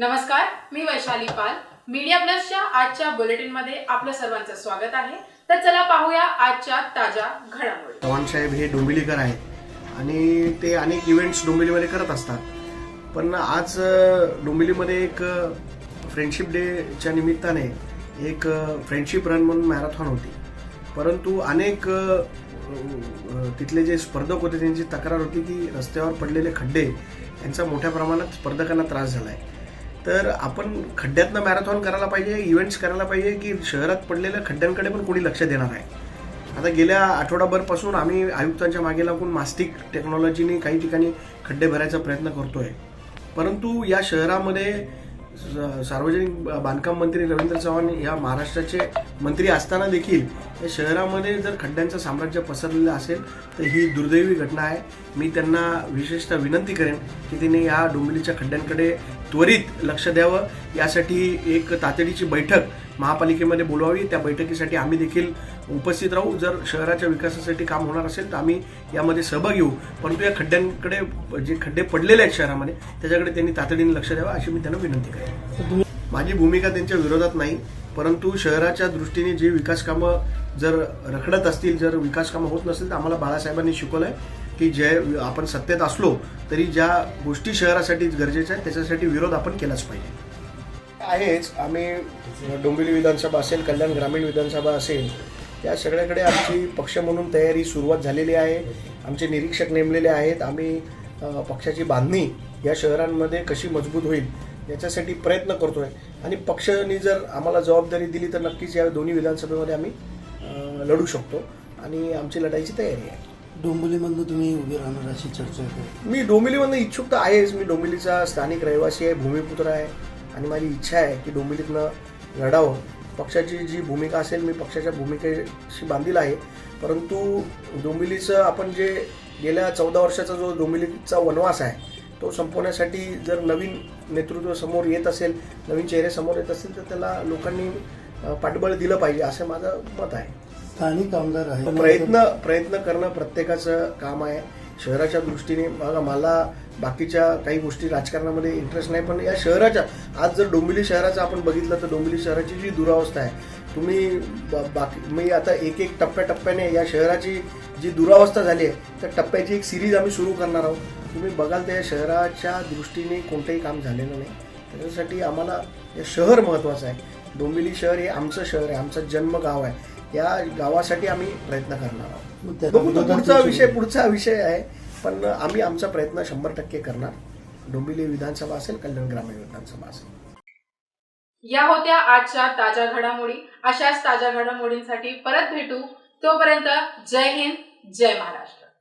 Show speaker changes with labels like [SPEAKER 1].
[SPEAKER 1] नमस्कार मी वैशाली पाल. मीडिया प्लसच्या आजच्या बुलेटिनमध्ये आपलं सर्वांचं स्वागत आहे. तर चला पाहूया आजच्या ताज्या घडामोडी.
[SPEAKER 2] चव्हाण साहेब हे डोंबिवलीकर आहेत आणि ते अनेक इव्हेंट्स डोंबिवलीमध्ये करत असतात. पण आज डोंबिवलीमध्ये एक फ्रेंडशिप डेच्या निमित्ताने एक फ्रेंडशिप रन म्हणून मॅरेथॉन होती. परंतु अनेक तिथले जे स्पर्धक होते त्यांची तक्रार होती की रस्त्यावर पडलेले खड्डे यांचा मोठ्या प्रमाणात स्पर्धकांना त्रास झाला आहे तर आपण खड्ड्यातनं मॅरेथॉन करायला पाहिजे इव्हेंट्स करायला पाहिजे की शहरात पडलेल्या खड्ड्यांकडे पण कोणी लक्ष देणार आहे? आता गेल्या आठवडाभरपासून आम्ही आयुक्तांच्या मागे लागून मास्टिक टेक्नॉलॉजीने काही ठिकाणी खड्डे भरायचा प्रयत्न करतोय. परंतु या शहरामध्ये सार्वजनिक बांधकाम मंत्री रवींद्र चव्हाण या महाराष्ट्राचे मंत्री असताना देखील या शहरामध्ये जर खड्ड्यांचं साम्राज्य पसरलेलं असेल तर ही दुर्दैवी घटना आहे. मी त्यांना विशेषतः विनंती करेन की त्यांनी या डोंबिवलीच्या खड्ड्यांकडे त्वरित लक्ष द्यावं. यासाठी एक तातडीची बैठक महापालिकेमध्ये बोलवावी त्या बैठकीसाठी आम्ही देखील उपस्थित राहू. जर शहराच्या विकासासाठी काम होणार असेल तर आम्ही यामध्ये सहभाग घेऊ परंतु या खड्ड्यांकडे जे खड्डे पडलेले आहेत शहरामध्ये त्याच्याकडे त्यांनी तातडीने लक्ष द्यावं अशी मी त्यांना विनंती करेन. माझी भूमिका त्यांच्या विरोधात नाही परंतु शहराच्या दृष्टीने जे विकास कामं जर रखडत असतील जर विकास कामं होत नसतील तर आम्हाला बाळासाहेबांनी शिकवलंय की जे आपण सत्तेत असलो तरी ज्या गोष्टी शहरासाठी गरजेच्या आहेत त्याच्यासाठी विरोध आपण केलाच पाहिजे. आहेच आम्ही डोंबिवली विधानसभा असेल कल्याण ग्रामीण विधानसभा असेल या सगळ्याकडे आमची पक्ष म्हणून तयारी सुरुवात झालेली आहे. आमचे निरीक्षक नेमलेले आहेत. आम्ही पक्षाची बांधणी या शहरांमध्ये कशी मजबूत होईल याच्यासाठी प्रयत्न करतोय. आणि पक्षाने जर आम्हाला जबाबदारी दिली तर नक्कीच या दोन्ही विधानसभेमध्ये आम्ही लढू शकतो. आणि आमची लढाईची तयारी आहे.
[SPEAKER 3] डोंबिवलीमधनं तुम्ही उभे राहणार अशी चर्चा आहे.
[SPEAKER 2] मी डोंबिवलीमधनं इच्छुक तर आहेच. मी डोंबिवलीचा स्थानिक रहिवासी आहे भूमिपुत्र आहे. आणि माझी इच्छा आहे की डोंबिवलीतनं लढावं. पक्षाची जी भूमिका असेल मी पक्षाच्या भूमिकेशी बांधील आहे. परंतु डोंबिवलीचं आपण जे गेल्या चौदा वर्षाचा जो डोंबिवलीचा वनवास आहे तो संपवण्यासाठी जर नवीन नेतृत्व समोर येत असेल नवीन चेहरे समोर येत असतील तर त्याला लोकांनी पाठबळ दिलं पाहिजे असं माझं मत आहे.
[SPEAKER 3] स्थानिक आमदार आहे
[SPEAKER 2] प्रयत्न प्रयत्न करणं प्रत्येकाचं काम आहे. शहराच्या दृष्टीने बघा मला बाकीच्या काही गोष्टी राजकारणामध्ये इंटरेस्ट नाही पण या शहराच्या आज जर डोंबिवली शहराचं आपण बघितलं तर डोंबिवली शहराची जी दुरावस्था आहे तुम्ही ब- बाकी मी आता एक एक टप्प्याटप्प्याने या शहराची जी दुरावस्था झाली आहे त्या टप्प्याची एक सिरीज आम्ही सुरू करणार आहोत. तुम्ही बघाल तर या शहराच्या दृष्टीने कोणतंही काम झालेलं नाही. त्याच्यासाठी आम्हाला हे शहर महत्त्वाचं आहे. डोंबिवली शहर हे आमचं शहर आहे आमचं जन्मगाव आहे. या गावासाठी आम्ही प्रयत्न करणार आहोत. बघू तो पुढचा विषय पुढचा विषय आहे पण आम्ही आमचा प्रयत्न शंभर टक्के करणार. डोंबिवली विधानसभा असेल कल्याण ग्रामीण विधानसभा असेल.
[SPEAKER 1] या होत्या आजच्या ताज्या घडामोडी. अशाच ताज्या घडामोडींसाठी परत भेटू. तोपर्यंत जय हिंद जय महाराष्ट्र.